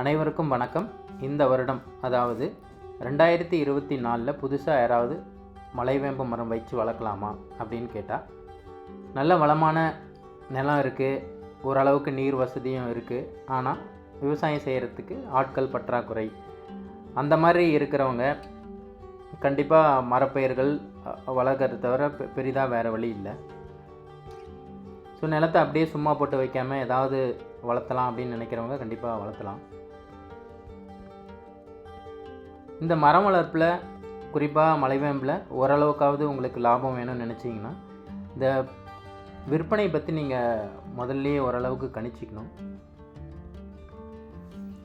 அனைவருக்கும் வணக்கம். இந்த வருடம் அதாவது ரெண்டாயிரத்தி இருபத்தி நாலில் புதுசாக யாராவது மலைவேம்பு மரம் வச்சு வளர்க்கலாமா அப்படின்னு கேட்டால் நல்ல வளமான நிலம் இருக்குது ஓரளவுக்கு நீர் வசதியும் இருக்குது ஆனால் விவசாயம் செய்கிறதுக்கு ஆட்கள் பற்றாக்குறை. அந்த மாதிரி இருக்கிறவங்க கண்டிப்பாக மரப்பயிர்கள் வளர்க்குறத தவிர பெ- பெரிதாக வேறு வழி இல்லை. ஸோ நிலத்தை அப்படியே சும்மா போட்டு வைக்காமல் ஏதாவது வளர்த்தலாம் அப்படின்னு நினைக்கிறவங்க கண்டிப்பாக வளர்த்தலாம். இந்த மரம் வளர்ப்பில் குறிப்பாக மலைவேம்பில் ஓரளவுக்காவது உங்களுக்கு லாபம் வேணும்னு நினச்சிங்கன்னா இந்த விற்பனை பற்றி நீங்கள் முதல்லயே ஓரளவுக்கு கணிச்சிக்கணும்.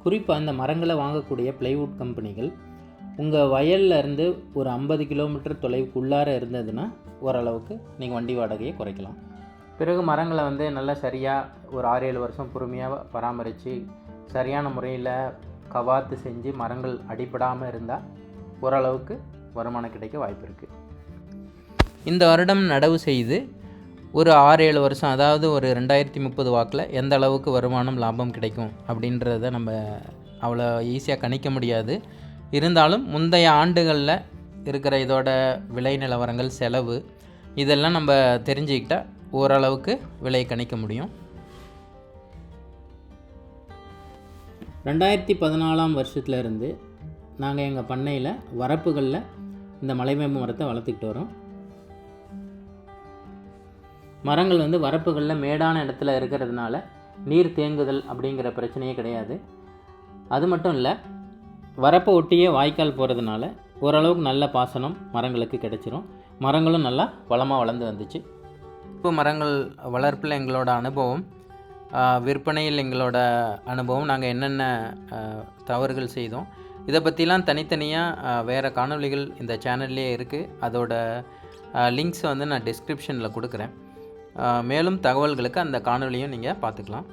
குறிப்பாக இந்த மரங்களை வாங்கக்கூடிய பிளைவுட் கம்பெனிகள் உங்கள் வயல்ல இருந்து ஒரு ஐம்பது கிலோமீட்டர் தொலைவுக்குள்ளார இருந்ததுன்னா ஓரளவுக்கு நீங்கள் வண்டி வாடகையை குறைக்கலாம். பிறகு மரங்களை வந்து நல்லா சரியாக ஒரு ஆறு ஏழு வருஷம் பொறுமையாக பராமரித்து சரியான முறையில் கவாத்து செஞ்சு மரங்கள் அடிபடாமல் இருந்தால் ஓரளவுக்கு வருமானம் கிடைக்க வாய்ப்பு இருக்குது இந்த வருடம் நடவு செய்து ஒரு ஆறு ஏழு வருஷம் அதாவது ஒரு ரெண்டாயிரத்தி முப்பது வாக்கில் எந்த அளவுக்கு வருமானம் லாபம் கிடைக்கும் அப்படின்றத நம்ம அவ்வளோ ஈஸியாக கணிக்க முடியாது. இருந்தாலும் முந்தைய ஆண்டுகளில் இருக்கிற இதோட விலை நிலவரங்கள் செலவு இதெல்லாம் நம்ம தெரிஞ்சுக்கிட்டால் ஓரளவுக்கு விலை கணிக்க முடியும். ரெண்டாயிரத்தி பதினாலாம் வருஷத்துலேருந்து நாங்கள் எங்கள் பண்ணையில் வரப்புகளில் இந்த மலைவேம்பு மரத்தை வளர்த்துக்கிட்டு வரோம். மரங்கள் வந்து வரப்புகளில் மேடான இடத்துல இருக்கிறதுனால நீர் தேங்குதல் அப்படிங்கிற பிரச்சனையே கிடையாது. அது மட்டும் இல்லை வரப்பை ஒட்டியே வாய்க்கால் போகிறதுனால ஓரளவுக்கு நல்ல பாசனம் மரங்களுக்கு கிடைச்சிரும். மரங்களும் நல்லா வளமாக வளர்ந்து வந்துச்சு. இப்போ மரங்கள் வளர்ப்பில் எங்களோட அனுபவம் விற்பனையில் எங்களோட அனுபவம். நாங்கள் என்னென்ன தவறுகள் செய்தோம். இதை பற்றிலாம் தனித்தனியாக வேறு காணொளிகள் இந்த சேனல்லே இருக்குது அதோட லிங்க்ஸ் வந்து நான் டிஸ்கிரிப்ஷனில் கொடுக்குறேன். மேலும் தகவல்களுக்கு அந்த காணொளியும் நீங்கள் பார்த்துக்கலாம்.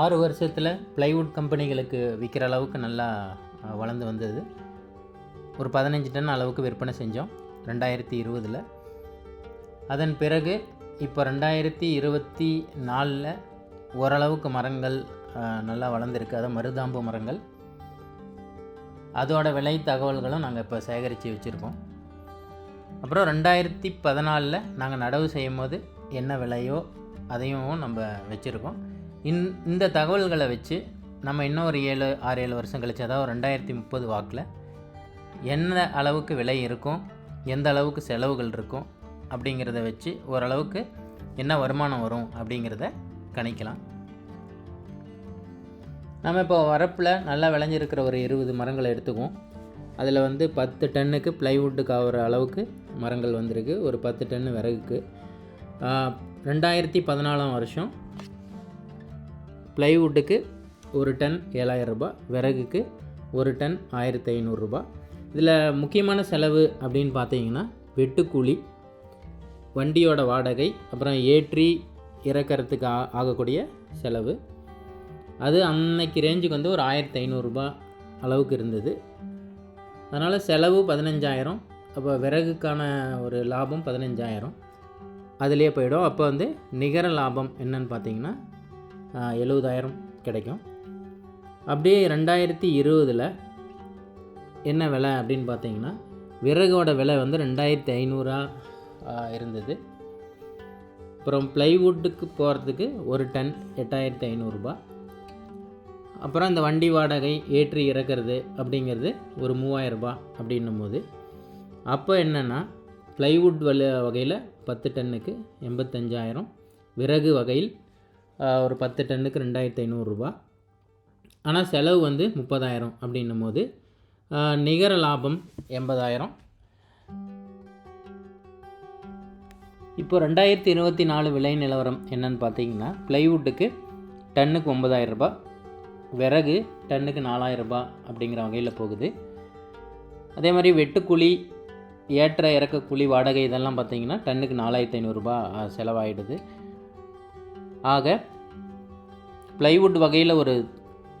ஆறு வருஷத்தில் ப்ளைவுட் கம்பெனிகளுக்கு விற்கிற அளவுக்கு நல்லா வளர்ந்து வந்தது. ஒரு பதினஞ்சு டன் அளவுக்கு விற்பனை செஞ்சோம் ரெண்டாயிரத்தி இருபதில். அதன் பிறகு இப்போ ரெண்டாயிரத்தி இருபத்தி நாலில் ஓரளவுக்கு மரங்கள் நல்லா வளர்ந்துருக்கு. அதாவது மருதாம்பு மரங்கள். அதோட விலை தகவல்களும் நாங்கள் இப்போ சேகரித்து வச்சுருக்கோம். அப்புறம் ரெண்டாயிரத்தி பதினாலில் நாங்கள் நடவு செய்யும் போது என்ன விலையோ அதையும் நம்ம வச்சுருக்கோம். இந் இந்த தகவல்களை வச்சு நம்ம இன்னும் ஒரு ஏழு ஆறு ஏழு வருஷம் கழிச்சு அதாவது ரெண்டாயிரத்தி முப்பது வாக்கில் என்ன அளவுக்கு விலை இருக்கும் எந்த அளவுக்கு செலவுகள் இருக்கும் அப்படிங்கிறத வச்சு ஓரளவுக்கு என்ன வருமானம் வரும் அப்படிங்கிறத கணிக்கலாம். நம்ம இப்போ வரப்பில் நல்லா விளைஞ்சிருக்கிற ஒரு இருபது மரங்களை எடுத்துக்குவோம். அதில் வந்து பத்து டன்னுக்கு ப்ளைவுட்டுக்கு ஆகிற அளவுக்கு மரங்கள் வந்திருக்கு. ஒரு பத்து டன்னு விறகுக்கு. ரெண்டாயிரத்தி பதினாலாம் வருஷம் ப்ளைவுட்டுக்கு ஒரு டன் ஏழாயிரம் ரூபாய் விறகுக்கு ஒரு டன் ஆயிரத்தி ஐநூறுரூபா இதில் முக்கியமான செலவு அப்படின்னு பார்த்தீங்கன்னா வெட்டுக்கூலி வண்டியோட வாடகை அப்புறம் ஏற்றி இறக்கிறதுக்கு ஆ ஆகக்கூடிய செலவு. அது அன்னைக்கு ரேஞ்சுக்கு வந்து ஒரு ஆயிரத்தி ஐநூறுரூபா அளவுக்கு இருந்தது. அதனால் செலவு பதினஞ்சாயிரம் அப்போ விறகுக்கான ஒரு லாபம் பதினஞ்சாயிரம். அதிலே போயிடும். அப்போ வந்து நிகர லாபம் என்னன்னு பார்த்தீங்கன்னா எழுபதாயிரம் கிடைக்கும். அப்படியே ரெண்டாயிரத்தி இருபதில் என்ன விலை அப்படின்னு பார்த்தீங்கன்னா விறகோட விலை வந்து ரெண்டாயிரத்தி ஐநூறா இருந்தது. அப்புறம் ப்ளைவுட்டுக்கு போகிறதுக்கு ஒரு டன் எட்டாயிரத்தி ஐநூறுரூபா அப்புறம் இந்த வண்டி வாடகை ஏற்றி இறக்கிறது அப்படிங்கிறது ஒரு மூவாயிரம் அப்படின்னும் போது அப்போ என்னென்னா ப்ளைவுட் வல வகையில் பத்து டன்னுக்கு எண்பத்தஞ்சாயிரம். விறகு வகையில் ஒரு பத்து டன்னுக்கு ரெண்டாயிரத்தி ஐநூறுரூபா ஆனால் செலவு வந்து முப்பதாயிரம் அப்படின்னும் போது நிகர லாபம் எண்பதாயிரம். இப்போ ரெண்டாயிரத்தி இருபத்தி நாலு விலை நிலவரம் என்னன்னு பார்த்தீங்கன்னா ப்ளைவுட்டுக்கு டன்னுக்கு ஒன்பதாயிரம் ரூபாய் விறகு டன்னுக்கு நாலாயிரம் ரூபாய் அப்படிங்கிற வகையில் போகுது. அதே மாதிரி வெட்டுக்கூலி ஏற்ற இறக்க கூலி வாடகை இதெல்லாம் பார்த்தீங்கன்னா டன்னுக்கு நாலாயிரத்தி ஐநூறுரூபா செலவாயிடுது. ஆக ப்ளைவுட் வகையில் ஒரு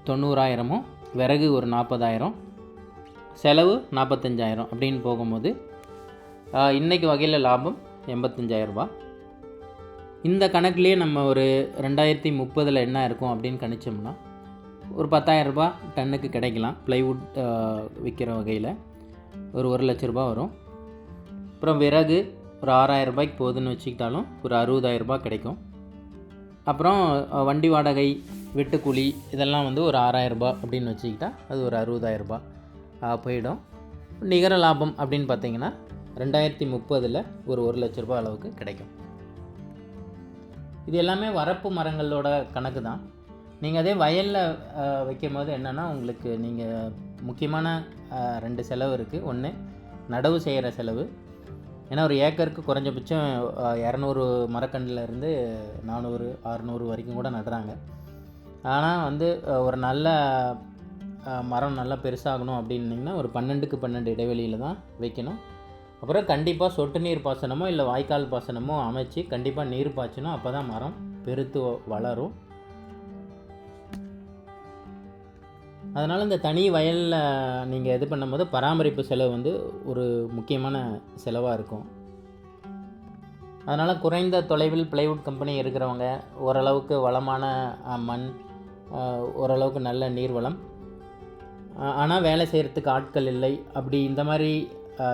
தொண்ணூறாயிரமும் விறகு ஒரு நாற்பதாயிரம் செலவு நாற்பத்தஞ்சாயிரம் அப்படின்னு போகும்போது இன்றைக்கு வகையில் லாபம் எண்பத்தஞ்சாயிரரூபா. இந்த கணக்குலேயே நம்ம ஒரு ரெண்டாயிரத்தி முப்பதில் என்ன இருக்கும் அப்படின்னு கணிச்சோம்னா ஒரு பத்தாயிரரூபா டன்னுக்கு கிடைக்கலாம் ப்ளைவுட் விற்கிற வகையில். ஒரு ஒரு லட்ச ரூபா வரும். அப்புறம் விறகு ஒரு 6000 ரூபாய்க்கு போகுதுன்னு வச்சுக்கிட்டாலும் ஒரு அறுபதாயிரரூபா கிடைக்கும். அப்புறம் வண்டி வாடகை வெட்டுக்கூலி இதெல்லாம் வந்து ஒரு 6000 ரூபாய் அப்படின்னு வச்சுக்கிட்டா அது ஒரு அறுபதாயிரரூபா போயிடும். நிகர லாபம் அப்படின்னு பார்த்தீங்கன்னா ரெண்டாயிரத்தி முப்பதில் ஒரு ஒரு லட்ச ரூபாய் அளவுக்கு கிடைக்கும். இது எல்லாமே வரப்பு மரங்களோட கணக்கு தான். நீங்கள் அதே வயலில் வைக்கும் போது என்னென்னா உங்களுக்கு நீங்கள் முக்கியமான ரெண்டு செலவு இருக்குது ஒன்று நடவு செய்கிற செலவு. ஏன்னா ஒரு ஏக்கருக்கு குறைஞ்சபட்சம் இரநூறு மரக்கன்றுல இருந்து நானூறு அறநூறு வரைக்கும் கூட நடுறாங்க. ஆனால் வந்து ஒரு நல்ல மரம் நல்லா பெருசாகணும் அப்படின்னிங்கன்னா ஒரு பன்னெண்டுக்கு பன்னெண்டு இடைவெளியில் தான் வைக்கணும். அப்புறம் கண்டிப்பாக சொட்டு நீர் பாசனமோ இல்லை வாய்க்கால் பாசனமோ அமைச்சு கண்டிப்பாக நீர் பாய்ச்சணும். அப்போ தான் மரம் பெருத்து வ- வளரும். அதனால் இந்த தனி வயலில் நீங்கள் இது பண்ணும்போது பராமரிப்பு செலவு வந்து ஒரு முக்கியமான செலவாக இருக்கும். அதனால் குறைந்த தொலைவில் பிளைவுட் கம்பெனி இருக்கிறவங்க ஓரளவுக்கு வளமான மண் ஓரளவுக்கு நல்ல நீர்வளம். ஆனால் வேலை செய்கிறதுக்கு ஆட்கள் இல்லை. அப்படி இந்த மாதிரி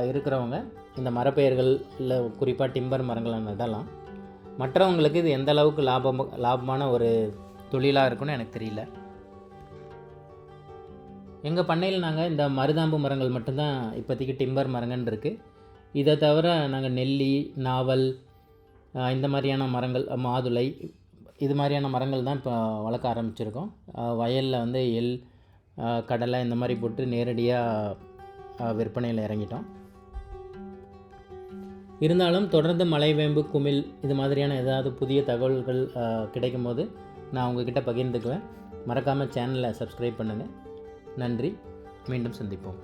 இருக்கிறவங்க இந்த மரப்பெயர்கள் இல்லை குறிப்பாக டிம்பர் மரங்களை நடலாம் மற்றவங்களுக்கு இது எந்த அளவுக்கு லாபம் லாபமான ஒரு தொழிலாக இருக்குன்னு எனக்கு தெரியல. எங்கள் பண்ணையில் நாங்கள் இந்த மருதாம்பு மரங்கள் மட்டும்தான் இப்போதைக்கு டிம்பர் மரங்கன்னு இருக்குது இதை தவிர நாங்கள் நெல்லி நாவல் இந்த மாதிரியான மரங்கள் மாதுளை இது மாதிரியான மரங்கள் தான் இப்போ வளர்க்க ஆரம்பிச்சிருக்கோம். வயலில் வந்து எள் கடலை இந்த மாதிரி போட்டு நேரடியாக விற்பனையில் இறங்கிட்டோம். இருந்தாலும் தொடர்ந்து மலைவேம்பு குமிழ் இது மாதிரியான ஏதாவது புதிய தகவல்கள் கிடைக்கும் போது நான் உங்ககிட்ட பகிர்ந்துக்குவேன். மறக்காமல் சேனலை சப்ஸ்கிரைப் பண்ணுங்கள் நன்றி. மீண்டும் சந்திப்போம்.